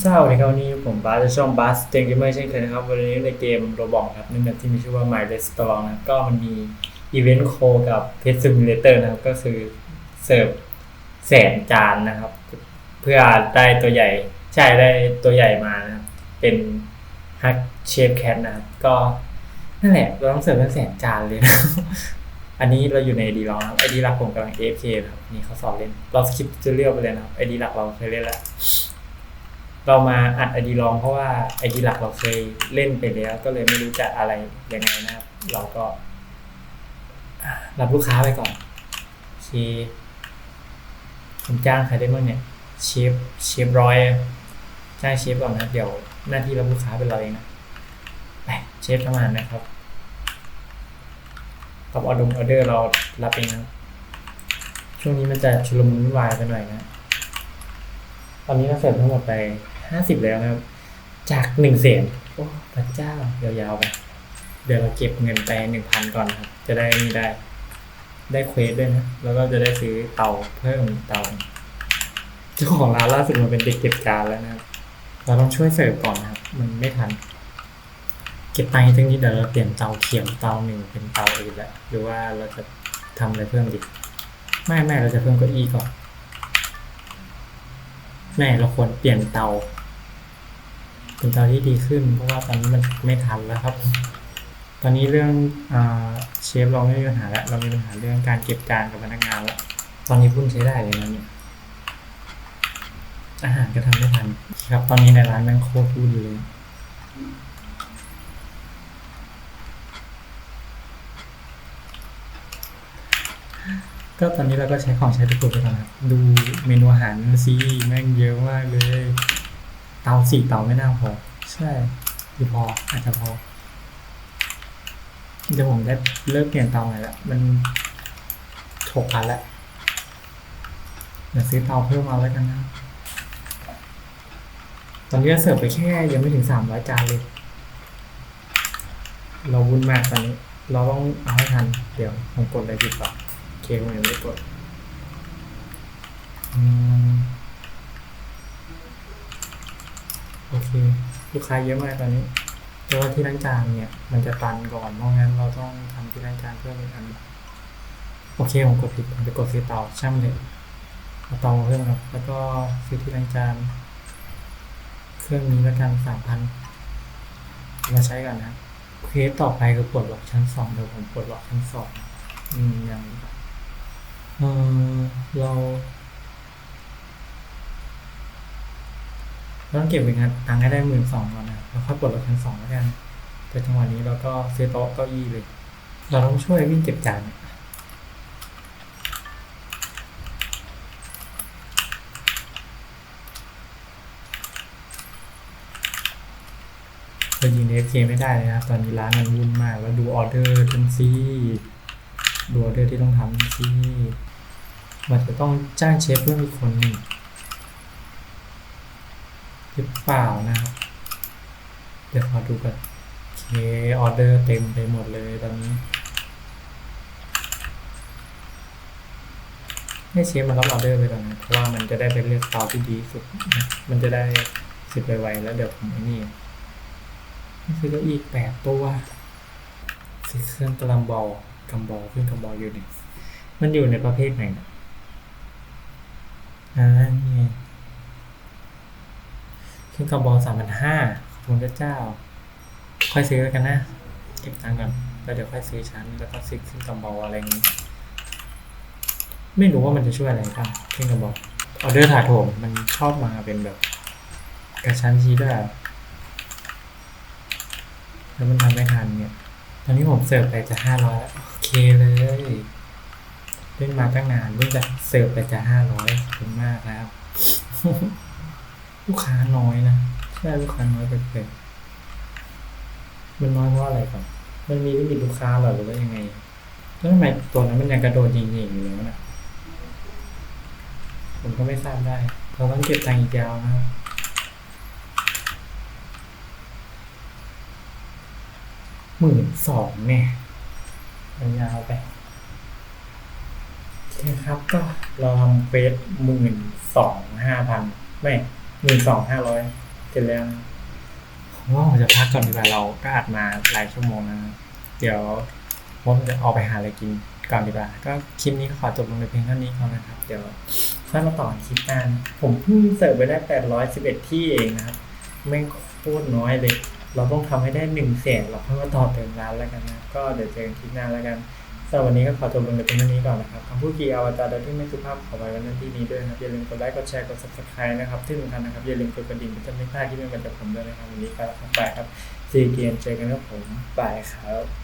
เศร้าในคราวนี้ผมบาสจะช่องบาสเจงเกมเมอร์เช่นเคยนะครับวันนี้ในเกมโรบอกครับในแมปที่มีชื่อว่า My Restaurant นะก็มันมีอีเวนต์โคกับ Pet Simulator นะครับ ก็คือเสิร์ฟแสนจานนะครับ เพื่อได้ตัวใหญ่ใช่ได้ตัวใหญ่มานะครับเป็นฮักเชฟแคทนะครับก็นั่นแหละเราต้องเสิร์ฟทั้งแสนจานเลยนะอันนี้เราอยู่ในดีลองไอดีหลักผมกำลัง AFK ครับนี่เขาสอนเล่น เราสคิปจะเรียกไปเลยนะครับไอดีหลักเราเคยเล่นแล้ว เรามาอัดไอดีลองเพราะว่าไอดีหลักเราเคยเล่นไปแล้ว ก็เลยไม่รู้จะอะไรยังไงนะครับ เราก็รับลูกค้าไปก่อนโอเคผมจ้างใครได้บ้างเนี่ยเชฟเชฟร้อยจ้างเชฟก่อนนะเดี๋ยวหน้าที่รับลูกค้าเป็นเราเองนะไปเชฟทำงานนะครับกับออดงออเดอร์เรารับเองนะช่วงนี้มันจะชุลมุนวุ่นวายไปหน่อยนะ ตอนนี้เราเสร็จทั้งหมดไป ห้าสิบแล้วนะครับ จากหนึ่งเสียงโอ้พระเจ้ายาวๆไปเดี๋ยวเราเก็บเงินไปหนึ่งพันก่อนครับ จะได้มีได้ ได้เควสด้วยนะ แล้วก็จะได้ซื้อเตาเพิ่มเตาเจ้าของร้านล่าสุดมาเป็นเด็กเก็บจานแล้วนะครับ เราต้องช่วยเสิร์ฟก่อนนะครับ มันไม่ทัน เก็บตังค์ทั้งนี้เดี๋ยวเราเปลี่ยนเตาเขียวเตาหนึ่งเป็นเตาอื่นแล้วหรือว่าเราจะทำอะไรเพิ่มดีไม่ไม่เราจะเพิ่มเก้าอี้ก่อนแม่เราควรเปลี่ยนเตา เป็นตาที่ดีขึ้น เพราะว่าตอนนี้มันไม่ทันแล้วครับ ตอนนี้เรื่องอเชฟเราไม่มีปัญหาแล้ว เรามีปัญหาเรื่องการเก็บจานกับพนักงานแล้ว ตอนนี้พุ่นใช้ได้เลยนะเนี่ย อาหารก็ทำไม่ทันครับ ตอนนี้ในร้านแม่งโคตรวุ่นเลยก็ตอนนี้เราก็ใช้ของใช้ทุกคนไปก่อนครับ ดูเมนูอาหารซีแม่งเยอะมากเลย เตาสี่เตาไม่น่าพอ ใช่หรือพออาจจะพอเดี๋ยวผมได้เลิกเปลี่ยนเตาใหม่ละมันหกพันละเดี๋ยวซื้อเตาเพิ่มเอาแล้วกันนะ ตอนนี้เราเสิร์ฟไปแค่ยังไม่ถึงสามร้อยจานเลย เราวุ่นมากตอนนี้ เราต้องเอาให้ทัน เดี๋ยวผมกดอะไรผิดเปล่าโอเคผมยังไม่ได้กดอืมโอ เคลูกค้าเยอะมากตอนนี้เพราะว่าที่ล้างจานเนี่ยมันจะตันก่อนเพราะงั้นเราต้องทำที่ล้างจานเพิ่มอีกอันโอเคผมกดผิดผมไปกดซื้อเตาช่างมันเลยเอาเตามาเพิ่มครับแล้วก็ซื้อที่ล้างจานเครื่องนี้ละกันสามพันมาใช้กันนะเคสต่อไปคือปลดล็อกชั้นสองเดี๋ยวผมปลดล็อกชั้นสองอืมยังเออเราเรา ต้องเก็บเงินตังค์ให้ได้หมื่นสองก่อนนะแล้วค่อยปลดล็อกชั้นสองแล้วกันแต่จังหวะนี้เราก็ซื้อโต๊ะเก้าอี้เลย เราต้องช่วยวิ่งเก็บจานเนี่ยเรายิงเอฟเคไม่ได้เลยนะครับตอนนี้ร้านมันวุ่นมาก แล้วดูออเดอร์ทันซีดูออเดอร์ที่ต้องทำซีมันจะต้องจ้างเชฟเพิ่มอีกคนหนึ่ง หรือเปล่านะครับ เดี๋ยวขอดูกันโอเคออเดอร์เต็มไปหมดเลยตอนนี้ให้เชฟมารับออเดอร์ไปก่อนนะเพราะว่ามันจะได้เป็นเลือกเตาที่ดีสุด มันจะได้เสร็จไวๆแล้วเดี๋ยวผมไอ้นี่นี่คือเก้าอี้แปดตัวซื้อเครื่องกลังบอลกำบอลเครื่องกำบอลอยู่นี่มันอยู่ในประเภทไหนนะอ่านี่ ไงเครื่อกบอลสามพันห้าขอบคุณพระเจ้า ค่อยซื้อแล้วกันนะ เก็บตังค์ก่อนแล้วเดี๋ยวค่อยซื้อชั้น แล้วก็ซื้อเครื่องกบอลอะไรอย่างนี้ ไม่รู้ว่ามันจะช่วยอะไรบ้างเครื่องกระบอกออเดอร์ถาโถมมันชอบมาเป็นแบบ กระชั้นชีดอะแล้วมันทำไม่ทันเนี่ยตอนนี้ผมเสิร์ฟไปจะห้าร้อยโอเคเลยเล่นมาตั้งนานเพิ่งจะเสิร์ฟไปจะห้าร้อยขอบคุณมากนะครับ ลูกค้าน้อยนะใช่ลูกค้าน้อยไปเลยมันน้อยเพราะอะไรก่อนมันมีลิมิตลูกค้าหรอหรือว่ายังไง แล้วทำไมตัวนั้นมันยังกระโดดยิงๆอยู่แล้วนะผมก็ไม่ทราบได้ เราต้องเก็บตังค์อีกยาวนะครับหมื่นสองเนี่ยยาวไปโอเคครับก็เราทำเฟสหมื่นสองห้าพันไม่ หมื่นสองห้าร้อยเสร็จแล้วผมว่าผมจะพักก่อนดีกว่าเราก็อัดมาหลายชั่วโมงแล้วนะเดี๋ยวผมจะออกไปหาอะไรกินก่อนดีกว่า ก็คลิปนี้ก็ขอจบลงในเพียงเท่านี้ก่อนนะครับ เดี๋ยวค่อยมาต่อคลิปหน้านผมเพิ่งเสิร์ฟไปได้811ที่เองนะครับ ไม่โคตรน้อยเลย เราต้องทำให้ได้หนึ่งแสนเราค่อยมาต่อเติมร้านแล้วกันนะ ก็เดี๋ยวเจอกันคลิปหน้าแล้วกัน สำหรับวันนี้ก็ขอจบลงในเพียงเท่านี้ก่อนนะครับคำพูดกีอวตารโดยที่ไม่สุภาพขอไว้ว้ในที่นี้ด้วยนะครับอย่าลืมกดไลค์กดแชร์กด subscribe นะครับที่สำคัญนะครับอย่าลืมกดกระดิ่งเพื่อจะไม่พลาดที่ไม่มาจากผมด้วยนะครับวันนี้ไปแล้วครับบายครับซีเกมเจอกันครับผมบายครับ